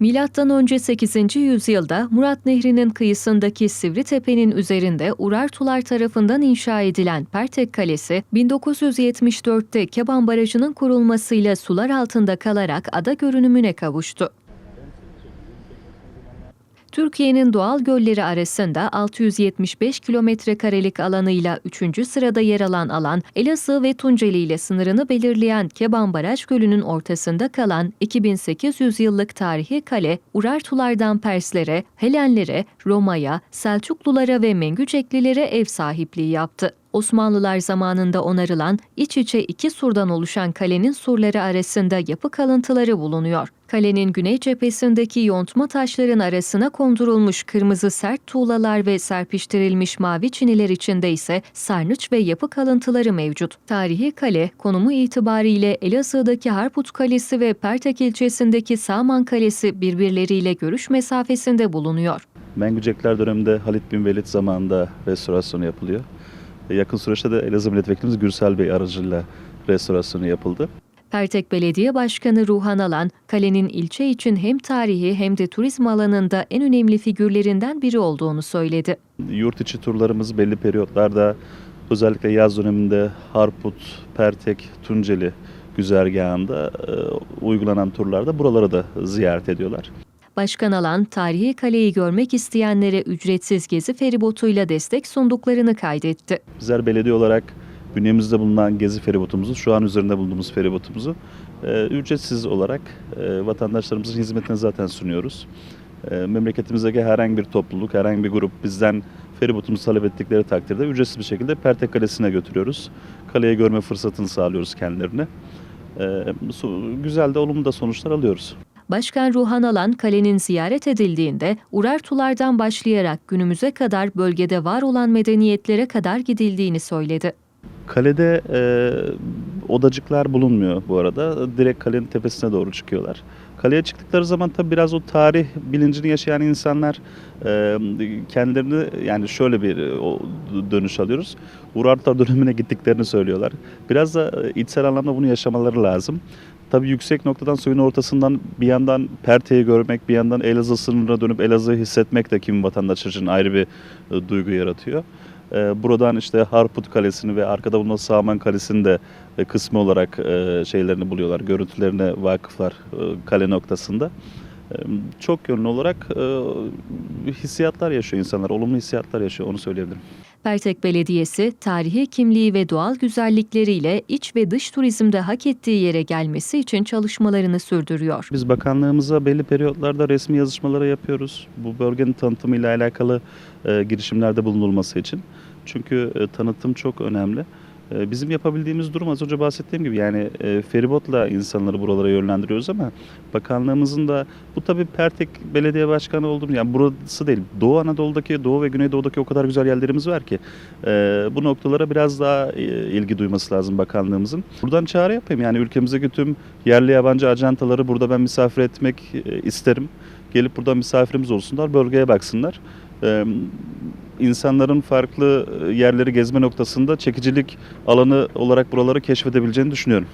Milattan önce 8. yüzyılda Murat Nehri'nin kıyısındaki Sivritepe'nin üzerinde Urartular tarafından inşa edilen Pertek Kalesi, 1974'te Keban Barajı'nın kurulmasıyla sular altında kalarak ada görünümüne kavuştu. Türkiye'nin doğal gölleri arasında 675 kilometre karelik alanıyla 3. sırada yer alan alan, Elazığ ve Tunceli ile sınırını belirleyen Keban Baraj Gölü'nün ortasında kalan 2800 yıllık tarihi kale, Urartulardan Perslere, Helenlere, Roma'ya, Selçuklulara ve Mengüceklilere ev sahipliği yaptı. Osmanlılar zamanında onarılan iç içe iki surdan oluşan kalenin surları arasında yapı kalıntıları bulunuyor. Kalenin güney cephesindeki yontma taşların arasına kondurulmuş kırmızı sert tuğlalar ve serpiştirilmiş mavi çiniler içinde ise sarnıç ve yapı kalıntıları mevcut. Tarihi kale, konumu itibariyle Elazığ'daki Harput Kalesi ve Pertek ilçesindeki Saman Kalesi birbirleriyle görüş mesafesinde bulunuyor. Mengücekler döneminde Halit bin Velid zamanında restorasyonu yapılıyor. E, Yakın süreçte de Elazığ Milletvekilimiz Gürsel Bey aracılığıyla restorasyonu yapıldı. Pertek Belediye Başkanı Ruhan Alan, kalenin ilçe için hem tarihi hem de turizm alanında en önemli figürlerinden biri olduğunu söyledi. Yurt içi turlarımız belli periyotlarda özellikle yaz döneminde Harput, Pertek, Tunceli güzergahında e, uygulanan turlarda buraları da ziyaret ediyorlar. Başkan Alan, tarihi kaleyi görmek isteyenlere ücretsiz gezi feribotuyla destek sunduklarını kaydetti. Bizler belediye olarak bünyemizde bulunan gezi feribotumuzu, şu an üzerinde bulunduğumuz feribotumuzu e, ücretsiz olarak e, vatandaşlarımızın hizmetine zaten sunuyoruz. E, memleketimizdeki herhangi bir topluluk, herhangi bir grup bizden feribotumuzu talep ettikleri takdirde ücretsiz bir şekilde Pertek Kalesi'ne götürüyoruz. Kaleyi görme fırsatını sağlıyoruz kendilerine. E, güzel de olumlu da sonuçlar alıyoruz. Başkan Ruhan Alan, kalenin ziyaret edildiğinde Urartulardan başlayarak günümüze kadar bölgede var olan medeniyetlere kadar gidildiğini söyledi. Kalede e, odacıklar bulunmuyor bu arada. Direkt kalenin tepesine doğru çıkıyorlar. Kaleye çıktıkları zaman tabii biraz o tarih bilincini yaşayan insanlar e, kendilerini yani şöyle bir e, o dönüş alıyoruz. Urartular dönemine gittiklerini söylüyorlar. Biraz da e, içsel anlamda bunu yaşamaları lazım. Tabii yüksek noktadan suyun ortasından bir yandan Perte'yi görmek, bir yandan Elazığ sınırına dönüp Elazığ'ı hissetmek de kimi vatandaş için ayrı bir e, duygu yaratıyor. E, buradan işte Harput Kalesi'ni ve arkada bulunan Saman Kalesi'ni de e, kısmı olarak e, şeylerini buluyorlar, görüntülerine vakıflar e, kale noktasında. E, çok yönlü olarak e, hissiyatlar yaşıyor insanlar, olumlu hissiyatlar yaşıyor onu söyleyebilirim. Pertek Belediyesi, tarihi kimliği ve doğal güzellikleriyle iç ve dış turizmde hak ettiği yere gelmesi için çalışmalarını sürdürüyor. Biz bakanlığımıza belli periyotlarda resmi yazışmaları yapıyoruz. Bu bölgenin tanıtımıyla alakalı e, girişimlerde bulunulması için. Çünkü e, tanıtım çok önemli. E, bizim yapabildiğimiz durum az önce bahsettiğim gibi yani e, feribotla insanları buralara yönlendiriyoruz ama bakanlığımızın da bu tabii Pertek Belediye Başkanı olduğum yani burası değil. Doğu Anadolu'daki, Doğu ve Güneydoğu'daki o kadar güzel yerlerimiz var ki e, bu noktalara biraz daha e, ilgi duyması lazım bakanlığımızın. Buradan çağrı yapayım yani ülkemizdeki tüm yerli yabancı ajantaları burada ben misafir etmek isterim. Gelip burada misafirimiz olsunlar, bölgeye baksınlar. İnsanların farklı yerleri gezme noktasında çekicilik alanı olarak buraları keşfedebileceğini düşünüyorum.